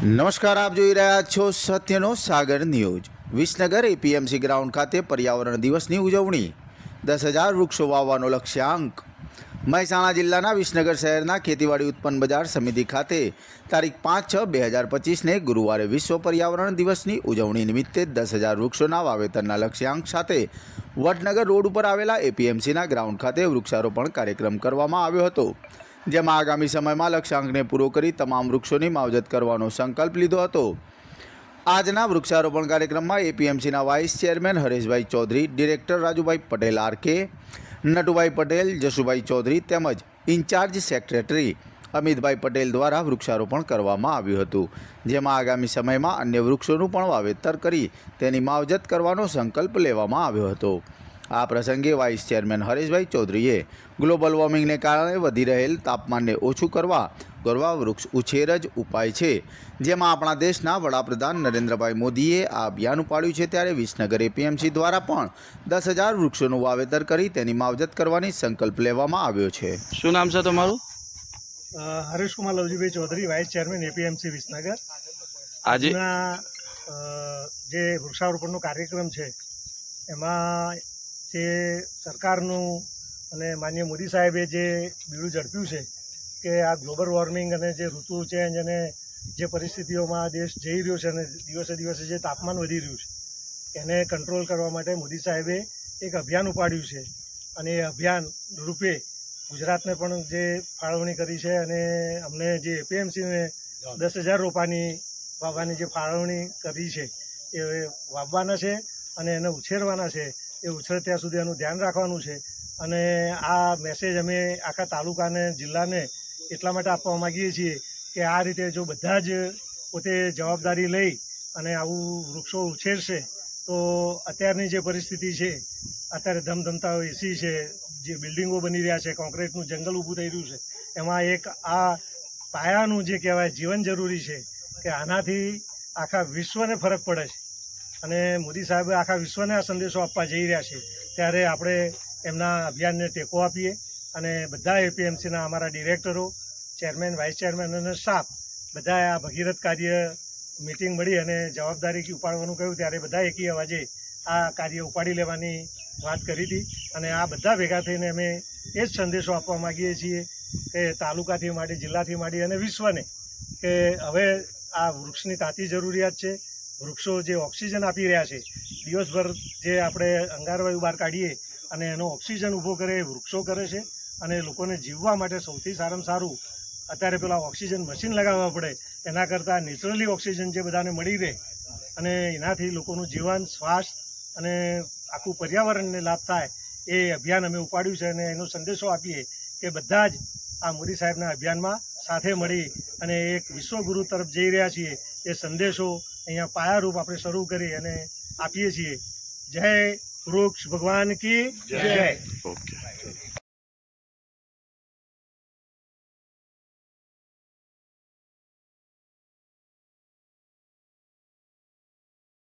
નમસ્કાર, આપ જોઈ રહ્યા છો સત્યનો સાગર ન્યૂઝ. વિસનગર એપીએમસી ગ્રાઉન્ડ ખાતે પર્યાવરણ દિવસની ઉજવણી. દસ હજાર વૃક્ષો વાવવાનો લક્ષ્યાંક. મહેસાણા જિલ્લાના વિસનગર શહેરના ખેતીવાડી ઉત્પન્ન બજાર સમિતિ ખાતે તારીખ પાંચ છ બે હજાર પચીસને ગુરુવારે વિશ્વ પર્યાવરણ દિવસની ઉજવણી નિમિત્તે દસ હજાર વૃક્ષોના વાવેતરના લક્ષ્યાંક સાથે વડનગર રોડ ઉપર આવેલા એપીએમસીના ગ્રાઉન્ડ ખાતે વૃક્ષારોપણ કાર્યક્રમ કરવામાં આવ્યો હતો. જેમાં આગામી સમયમાં લક્ષ્યાંકને પૂરો કરી તમામ વૃક્ષોની માવજત કરવાનો સંકલ્પ લીધો હતો. આજના વૃક્ષારોપણ કાર્યક્રમમાં એપીએમસીના vice chairman Hareshbhai Chaudhary, director Rajubhai Patel R, Natubhai Patel, Jashubhai Chaudhary તેમજ ઇન્ચાર્જ સેક્રેટરી અમિતભાઈ પટેલ દ્વારા વૃક્ષારોપણ કરવામાં આવ્યું હતું. જેમાં આગામી સમયમાં અન્ય વૃક્ષોનું પણ વાવેતર કરી તેની માવજત કરવાનો સંકલ્પ લેવામાં આવ્યો હતો. આ પ્રસંગે વાઇસ ચેરમેન હરેશભાઈ ચૌધરીએ ગ્લોબલ વોર્મિંગને કારણે વધી રહેલ તાપમાનને ઓછું કરવા ગરવા વૃક્ષ ઉછેર જ ઉપાય છે. જેમાં આપણા દેશના વડાપ્રધાન નરેન્દ્રભાઈ મોદીએ આ અભિયાન ઉપાડ્યું છે ત્યારે વિસનગર એપીએમસી દ્વારા પણ દસ હજાર વૃક્ષોનું વાવેતર કરી તેની માવજત કરવાની સંકલ્પ લેવામાં આવ્યો છે. શું નામ છે તમારું? Hareshkumar Haresh Kumar Lavjibhai Chaudhary vice chairman APMC Visnagar. આજે આજના જે વૃક્ષારોપણનો કાર્યક્રમ છે એમાં જે સરકારનું અને માનનીય મોદી સાહેબે જે બીડું ઝડપ્યું છે કે આ ગ્લોબલ વોર્મિંગ અને જે ઋતુ ચેન્જ અને જે પરિસ્થિતિઓમાં આ દેશ જઈ રહ્યો છે અને દિવસે દિવસે જે તાપમાન વધી રહ્યું છે એને કંટ્રોલ કરવા માટે મોદી સાહેબે એક અભિયાન ઉપાડ્યું છે. અને એ અભિયાન રૂપે ગુજરાતને પણ જે ફાળવણી કરી છે અને અમને જે એપીએમસીને દસ હજાર રોપાની વાવવાની જે ફાળવણી કરી છે એ વાવવાના છે અને એને ઉછેરવાના છે. એ ઉછળે ત્યાં સુધી એનું ધ્યાન રાખવાનું છે. અને આ મેસેજ અમે આખા તાલુકાને, જિલ્લાને એટલા માટે આપવા માગીએ છીએ કે આ રીતે જો બધા જ પોતે જવાબદારી લઈ અને આવું વૃક્ષો ઉછેરશે, તો અત્યારની જે પરિસ્થિતિ છે, અત્યારે ધમધમતા એસી છે, જે બિલ્ડિંગો બની રહ્યા છે કોન્ક્રીટનું જંગલ ઊભું થઈ રહ્યું છે, એમાં એક આ પાયાનું જે કહેવાય જીવન જરૂરી છે કે આનાથી આખા વિશ્વને ફરક પડે છે. અને મોદી સાહેબે આખા વિશ્વને આ સંદેશો આપવા જઈ રહ્યા છે, ત્યારે આપણે એમના અભિયાનને ટેકો આપીએ અને બધા એપીએમસીના અમારા ડિરેક્ટરો, ચેરમેન, વાઇસ ચેરમેન અને સ્ટાફ બધાએ આ ભગીરથ કાર્ય મિટિંગ મળી અને જવાબદારી ઉપાડવાનું કહ્યું, ત્યારે બધા એકી અવાજે આ કાર્ય ઉપાડી લેવાની વાત કરી હતી અને આ બધા ભેગા થઈને અમે એ જ સંદેશો આપવા માગીએ છીએ કે તાલુકાથી માંડી, જિલ્લાથી માંડી અને વિશ્વને કે હવે આ વૃક્ષની તાતી જરૂરિયાત છે વૃક્ષો જે ઓક્સિજન આપી રહ્યા છે, દિવસભર જે આપણે અંગારવાયુ બહાર કાઢીએ અને એનો ઓક્સિજન ઊભો કરે એ વૃક્ષો કરે છે અને લોકોને જીવવા માટે સૌથી સારામાં સારું અત્યારે પેલા ઓક્સિજન મશીન લગાવવા પડે, એના કરતાં નેચરલી ઓક્સિજન જે બધાને મળી રહે અને એનાથી લોકોનું જીવન સ્વાસ્થ્ય અને આખું પર્યાવરણને લાભ થાય એ અભિયાન અમે ઉપાડ્યું છે અને એનો સંદેશો આપીએ કે બધા જ આ મોદી સાહેબના અભિયાનમાં સાથે મળી અને એક વિશ્વગુરુ તરફ જઈ રહ્યા છીએ એ સંદેશો અહીંયા પાયારૂપ આપણે શરૂ કરી અને આપીએ છીએ. જય વૃક્ષ ભગવાન કી જય. ઓકે.